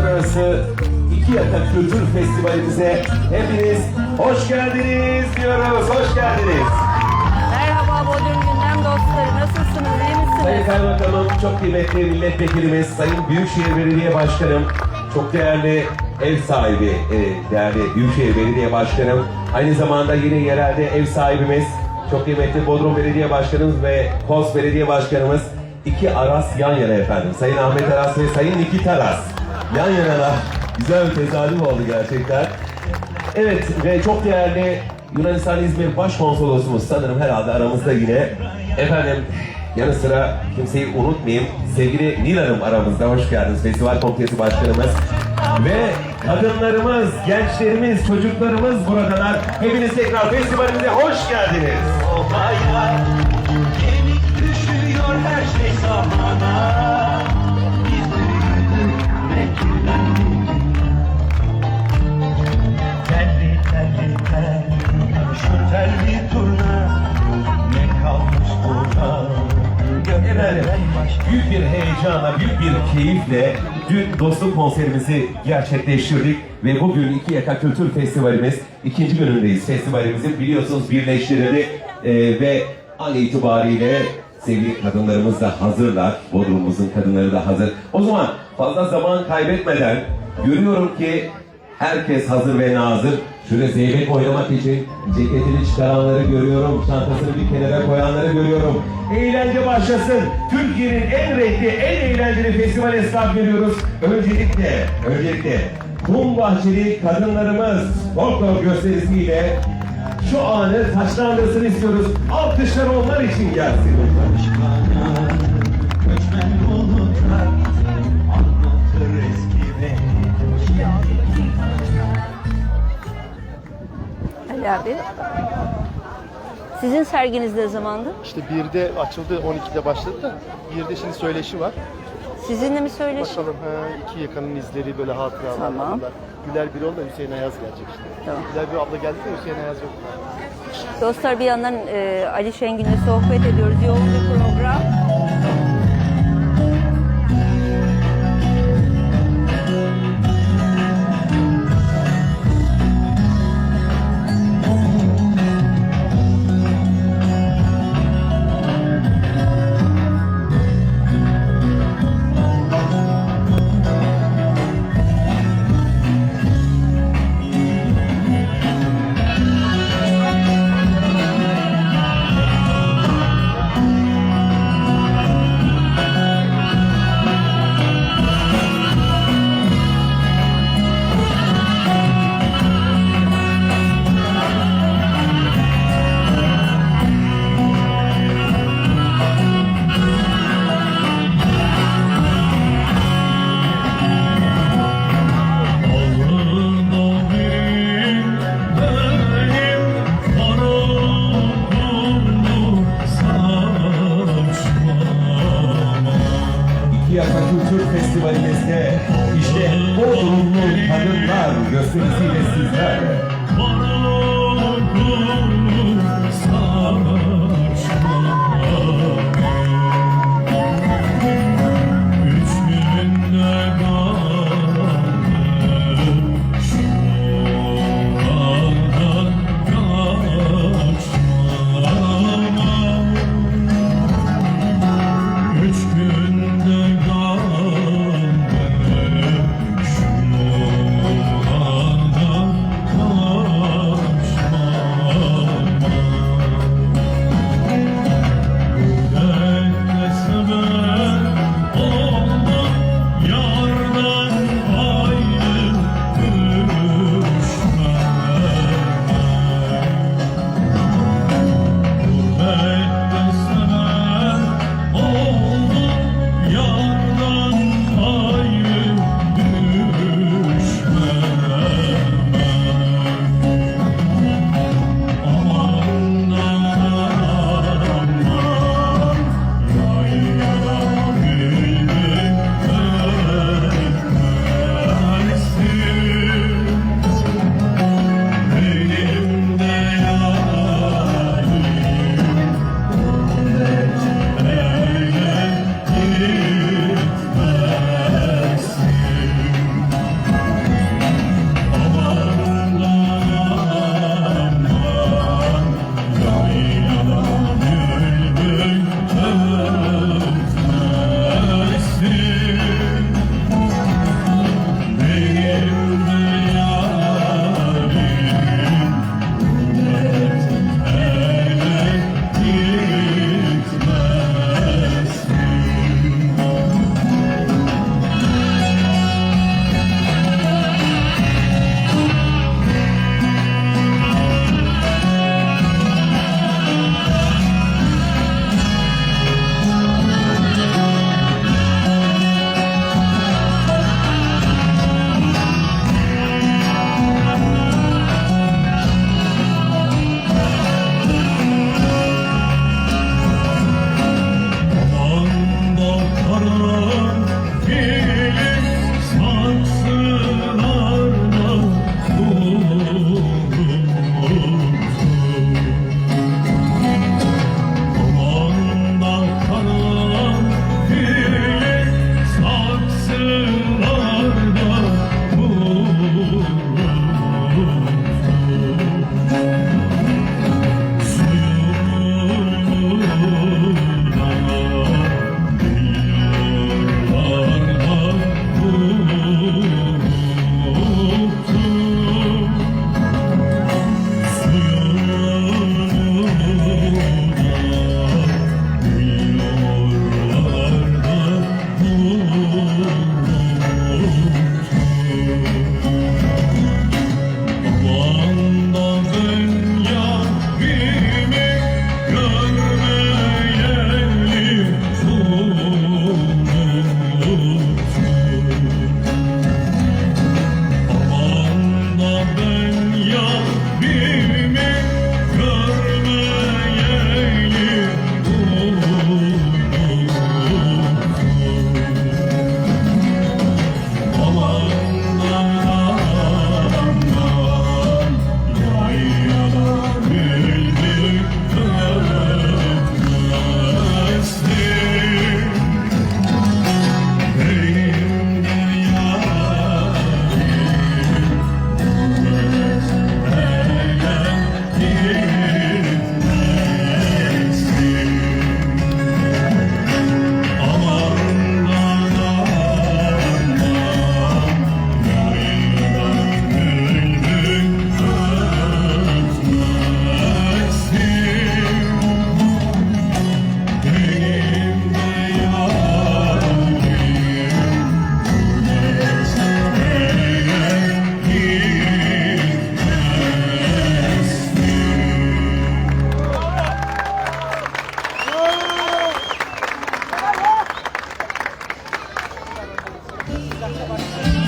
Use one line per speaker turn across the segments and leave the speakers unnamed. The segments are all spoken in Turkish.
Uluslararası İki Yaka Kültür Festivalimize hepiniz hoş geldiniz diyoruz. Hoş geldiniz.
Merhaba Bodrum Gündem dostları. Nasılsınız? iyi
Sayın
misiniz?
Kaymakamım, çok kıymetli milletvekilimiz, Sayın Büyükşehir Belediye Başkanım, çok değerli ev sahibi, e, değerli Büyükşehir Belediye Başkanım, aynı zamanda yine yerelde ev sahibimiz, çok kıymetli Bodrum Belediye Başkanımız ve Kos Belediye Başkanımız, iki Aras yan yana efendim. Sayın Ahmet Aras ve Sayın Nikit Aras. Yan yana güzel bir tezahürüm oldu gerçekten. Evet ve çok değerli Yunanistan İzmir Başkonsolosumuz sanırım herhalde aramızda yine. Efendim yanı sıra kimseyi unutmayayım. Sevgili Nil Hanım aramızda hoş geldiniz. Festival Komitesi Başkanımız. Ve kadınlarımız, gençlerimiz, çocuklarımız buradalar. Hepiniz tekrar festivalimize hoş geldiniz.
Olaylar Kemik düşüyor her şey zamana
heyecanla, büyük bir keyifle dün dostluk konserimizi gerçekleştirdik ve bugün İki Yaka Kültür Festivalimiz ikinci günündeyiz. Festivalimizin biliyorsunuz birleştirildi e, ve an itibariyle sevgili kadınlarımız da hazırlar. Bodrum'umuzun kadınları da hazır. O zaman fazla zaman kaybetmeden görüyorum ki Herkes hazır ve nazır. Şöyle zeybek oynamak için ceketini çıkaranları görüyorum. Çantasını bir kenara koyanları görüyorum. Eğlence başlasın. Türkiye'nin en renkli, en eğlenceli festivale start veriyoruz. Öncelikle, öncelikle Kum Bahçeli kadınlarımız folklor gösterisiyle şu anı taşlandırsın istiyoruz. Alkışlar onlar için gelsin.
Abi. Sizin serginiz ne zamandı?
İşte 1'de açıldı, 12'de başladı da 1'de şimdi söyleşi var.
Sizinle mi söyleşi?
Bakalım ha, iki yakanın izleri böyle hatıralar.
Tamam.
anılar. Güler Birol da Hüseyin Ayaz gelecek işte.
Tamam.
Güler Birol abla geldi de Hüseyin Ayaz yok.
Dostlar bir yandan e, Ali Şengin'le sohbet ediyoruz. Yoğun bir program.
Sexy.
Thank
you.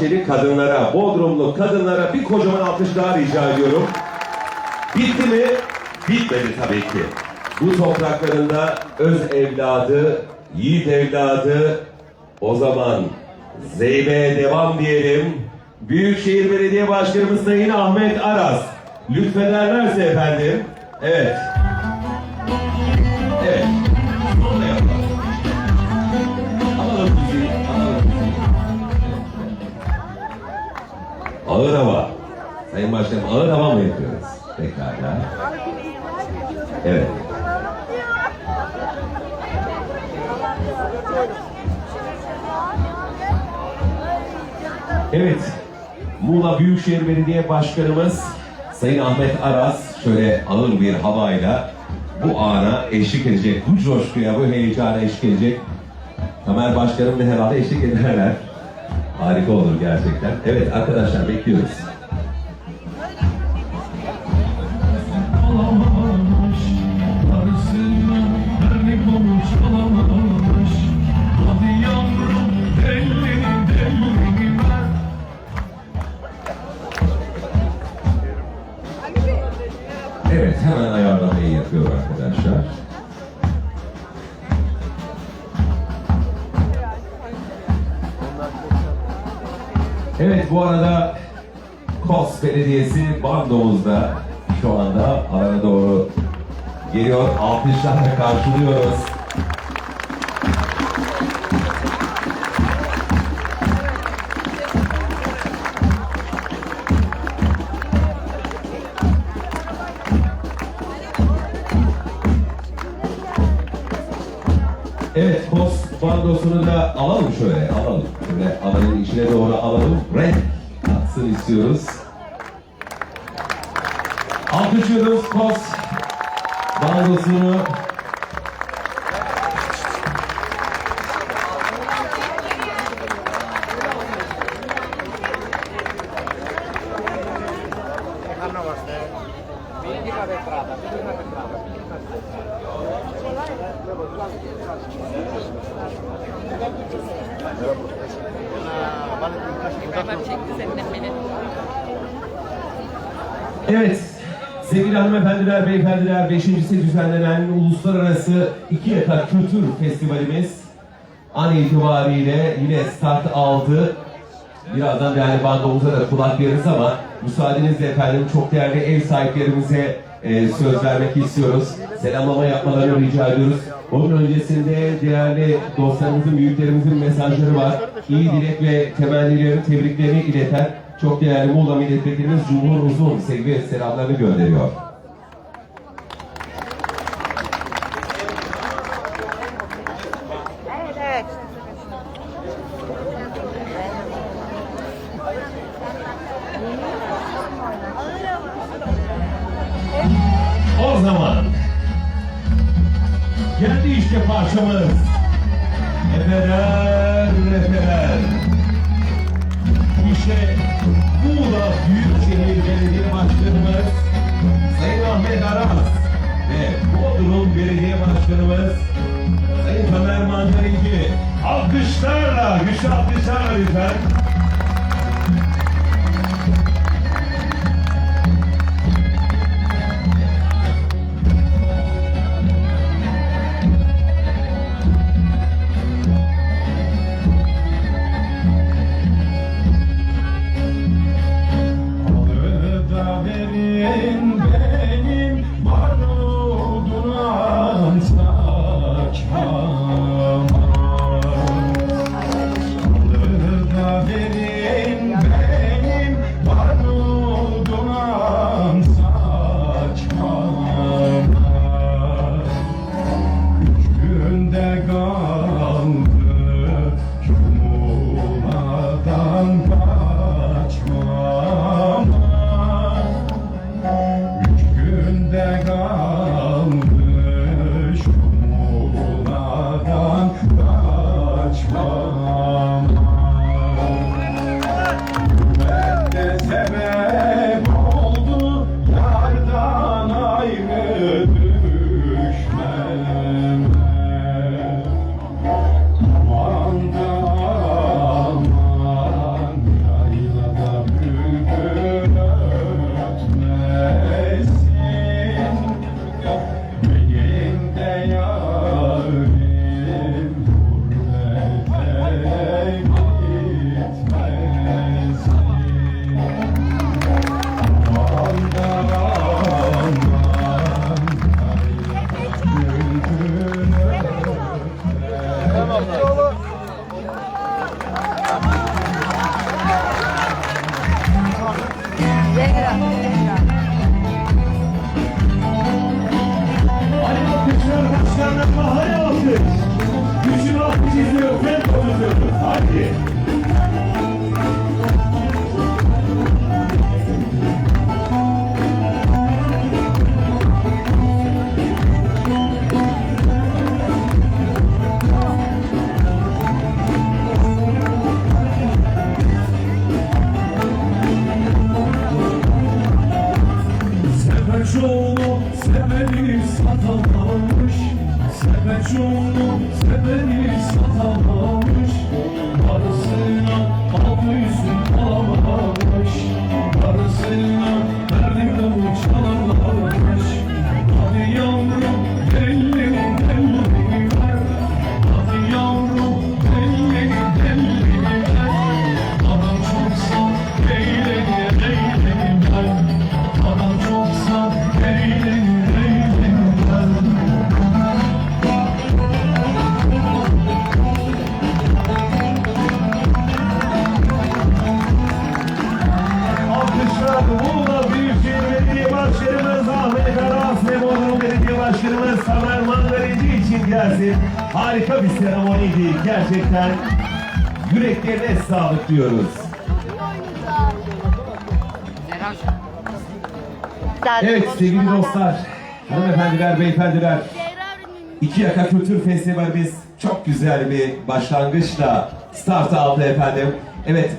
Bahçeli kadınlara, Bodrumlu kadınlara bir kocaman alkış daha rica ediyorum. Bitti mi? Bitmedi tabii ki. Bu topraklarında öz evladı, yiğit evladı, o zaman Zeybe'ye devam diyelim. Büyükşehir Belediye Başkanımız Sayın Ahmet Aras. Lütfederlerse efendim. Evet. Ağır hava. Sayın Başkanım ağır hava mı yapıyoruz? Pekala. Evet. Evet. Muğla Büyükşehir Belediye Başkanımız Sayın Ahmet Aras şöyle ağır bir havayla bu ana eşlik edecek, bu coşkuya, bu heyecana eşlik edecek. Tamer Başkanım da herhalde eşlik ederler. Harika olur gerçekten. Evet arkadaşlar bekliyoruz. Evet hemen ayarlamayı yapıyor arkadaşlar. Bu arada Kos Belediyesi bandomuzda şu anda alana doğru geliyor. Alkışlarla karşılıyoruz. Evet, Kos bandosunu alalım şöyle, alalım. Şöyle alanın içine doğru alalım. Renk atsın istiyoruz. Alkışlıyoruz Kos bandosunu. Evet, sevgili hanımefendiler, beyefendiler, beşincisi düzenlenen Uluslararası İki Yaka Kültür Festivalimiz an itibariyle yine start aldı. Birazdan değerli bandomuza da kulak veririz ama müsaadenizle efendim çok değerli ev sahiplerimize e, söz vermek istiyoruz. Selamlama yapmalarını rica ediyoruz.
Onun öncesinde değerli dostlarımızın, büyüklerimizin mesajları var. İyi dilek ve temennilerini, tebriklerini ileten çok değerli Muğla Milletvekilimiz Cumhur Uzun sevgi ve selamlarını gönderiyor. Parçamız. Efeler, efeler. İşte Muğla Büyükşehir Belediye Başkanımız Sayın Ahmet Aras ve Bodrum Belediye Başkanımız Sayın Tamer Mandarinci. Alkışlarla, güçlü alkışlarla lütfen.
Seveni satamamış
gelsin. Harika bir seremoniydi gerçekten. Yüreklerine sağlık diyoruz. Evet sevgili dostlar, hanımefendiler, beyefendiler. İki Yaka Kültür Festivalimiz çok güzel bir başlangıçla start aldı efendim. Evet,